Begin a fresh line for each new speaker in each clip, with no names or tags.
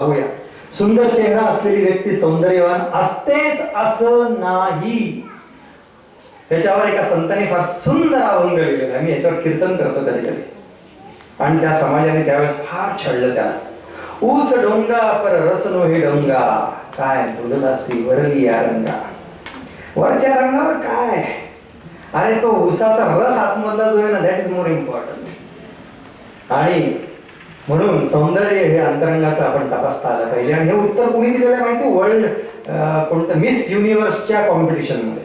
पाहूया सुंदर चेहरा असलेली व्यक्ती सौंदर्यवान असतेच असं नाही. त्याच्यावर एका संतांनी फार सुंदर अभंग लिहिलेला मी याच्यावर कीर्तन करतो कधी कधी. आणि त्या समाजाने त्यावेळेस फार छळलं त्याला. ऊस डोंगा पर रस हे डोंगा. काय तुलदासी वरली या रंगा. वरच्या रंगावर काय? अरे तो ऊसाचा रस आतमधला जो आहे ना दॅट इज मोर इम्पॉर्टंट आणि म्हणून सौंदर्य हे अंतरंगाचं आपण तपासता आलं पाहिजे. आणि हे उत्तर कुणी दिलेलं आहे माहिती? वर्ल्ड कोणतं? मिस युनिव्हर्सच्या कॉम्पिटिशनमध्ये.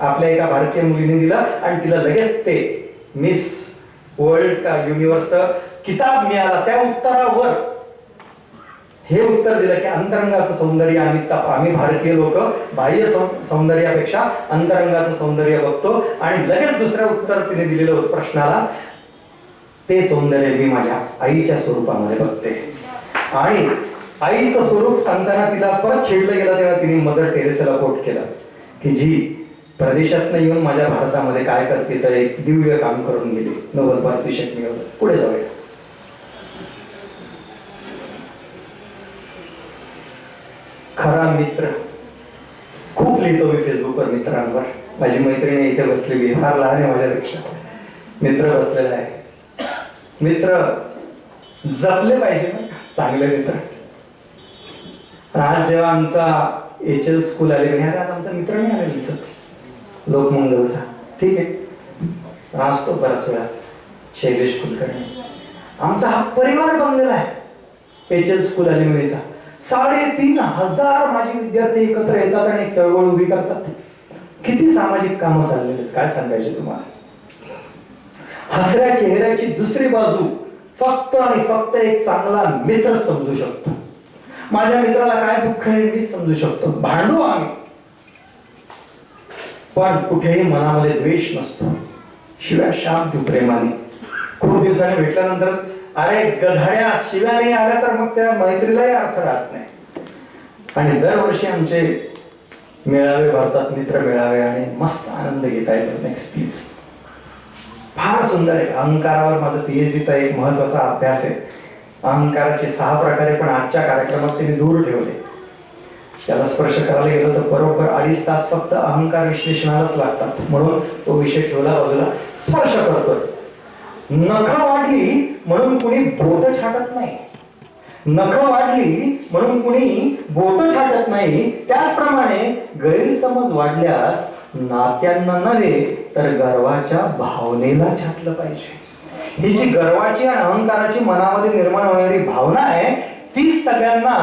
आपल्या एका भारतीय मुलीने दिलं आणि तिला लगेच ते मिस वर्ल्ड युनिव्हर्स किताब मिळाला. त्या उत्तरावर हे उत्तर दिलं की अंतरंगाचं सौंदर्य आम्ही तप आम्ही भारतीय लोक बाह्य सौंदर्यापेक्षा अंतरंगाचं सौंदर्य बघतो. आणि लगेच दुसऱ्या उत्तर तिने दिलेलं होतं प्रश्नाला. ते सौंदर्य मी माझ्या आईच्या स्वरूपामध्ये बघते. आणि आईचं स्वरूप सांगताना तिला परत छेडलं गेलं तेव्हा तिने मदर टेरेसाला कोट केला की जी प्रदेशातनं येऊन माझ्या भारतामध्ये काय करते तर एक दिव्य काम करून गेली. नोबल पारितोषिक मिळवलं पुढे जाऊया. खरा मित्र. खूप लिहितो मी फेसबुकवर मित्रांवर. माझी मैत्रिणी इथे बसलेली आहे, फार लहान आहे माझ्यापेक्षा. मित्र बसलेला आहे. मित्र जपले पाहिजे ना चांगले मित्र. आज जेव्हा आमचा एच एल स्कूल आले म्हणे अरे आज आमचा मित्र नाही आला दिसत. लोकमंगलचा ठीक आहे. असतो बराच वेळा शैलेश कुलकर्णी. आमचा हा परिवार बनलेला आहे. एच एल स्कूल अलिमिनीचा साडेतीन हजार माझे विद्यार्थी एकत्र येतात आणि चळवळ उभी करतात. किती सामाजिक कामं चाललेली आहेत? काय सांगायचे तुम्हाला? हसऱ्या चेहऱ्याची दुसरी बाजू फक्त आणि फक्त एक चांगला मित्र समजू शकतो. माझ्या मित्राला काय दुःख आहे मीच समजू शकतो. भांडू आम्ही. पण कुठेही मनामध्ये द्वेष नसतो. शिव्या शाप देऊ प्रेमाने. खूप दिवसाने भेटल्यानंतर अरे गधाड्या शिव्या नाही आल्या तर मग त्या मैत्रीलाही अर्थ राहत नाही. आणि दरवर्षी आमचे मेळावे भारतात मित्र मेळावे आणि मस्त आनंद घेता येतो नेक्स्ट प्लीज फार सुंदर आहे. अहंकारावर माझा पीएचडीचा एक महत्त्वाचा अभ्यास आहे. अहंकाराचे सहा प्रकारे पण आजच्या कार्यक्रमात त्यांनी दूर ठेवले. त्याला स्पर्श करायला गेलो तर बरोबर अडीच तास फक्त अहंकार विश्लेषणालाच लागतात. म्हणून तो विषय ठेवला बाजूला. स्पर्श करतोय. नखं वाढली म्हणून कुणी बोट छाटत नाही. नखं वाढली म्हणून कुणी बोट छाटत नाही. त्याचप्रमाणे गैरसमज वाढल्यास नात्यांना नव्हे तर गर्वाच्या भावनेला छाटलं पाहिजे. ही जी गर्वाची आणि अहंकाराची मनामध्ये निर्माण होणारी भावना आहे ती सगळ्यांना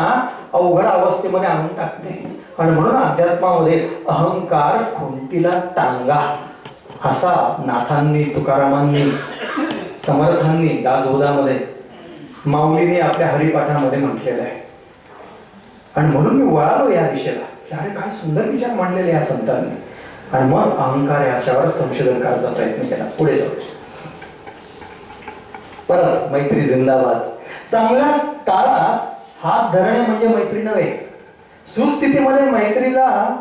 अवघड अवस्थेमध्ये आणून टाकते. आणि म्हणून अध्यात्मामध्ये अहंकार खुंटीला टांगा असा नाथांनी तुकारामांनी समर्थांनी दासबोधामध्ये माऊलीने आपल्या हरिपाठामध्ये म्हटलेलं आहे. आणि म्हणून मी वळालो या दिशेला. अरे काय सुंदर विचार मांडलेले या संतांनी. आणि मग अहंकार याच्यावर संशोधन करायचा प्रयत्न केला. पुढे जाऊ. परत मैत्री जिंदाबाद. चांगला काळा हात धरणे म्हणजे मैत्री नव्हे. सुस्थितीमध्ये मैत्रीला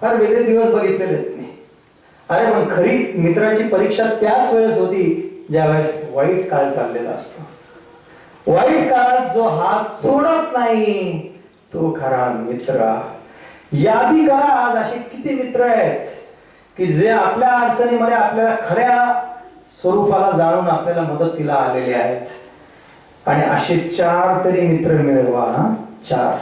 फार वेगळे दिवस बघितलेले मी. अरे पण खरी मित्राची परीक्षा त्याच वेळेस होती ज्यावेळेस वाईट काळ चाललेला असतो. वाईट काळात जो हात सोडत नाही तो खरा मित्र. यादी करा आज असे किती मित्र आहेत? की जे आपल्या अडचणीमध्ये आपल्या खऱ्या स्वरूपाला जाणून आपल्याला मदतीला आलेले आहेत. आणि असे चार तरी मित्र मिळवा चार.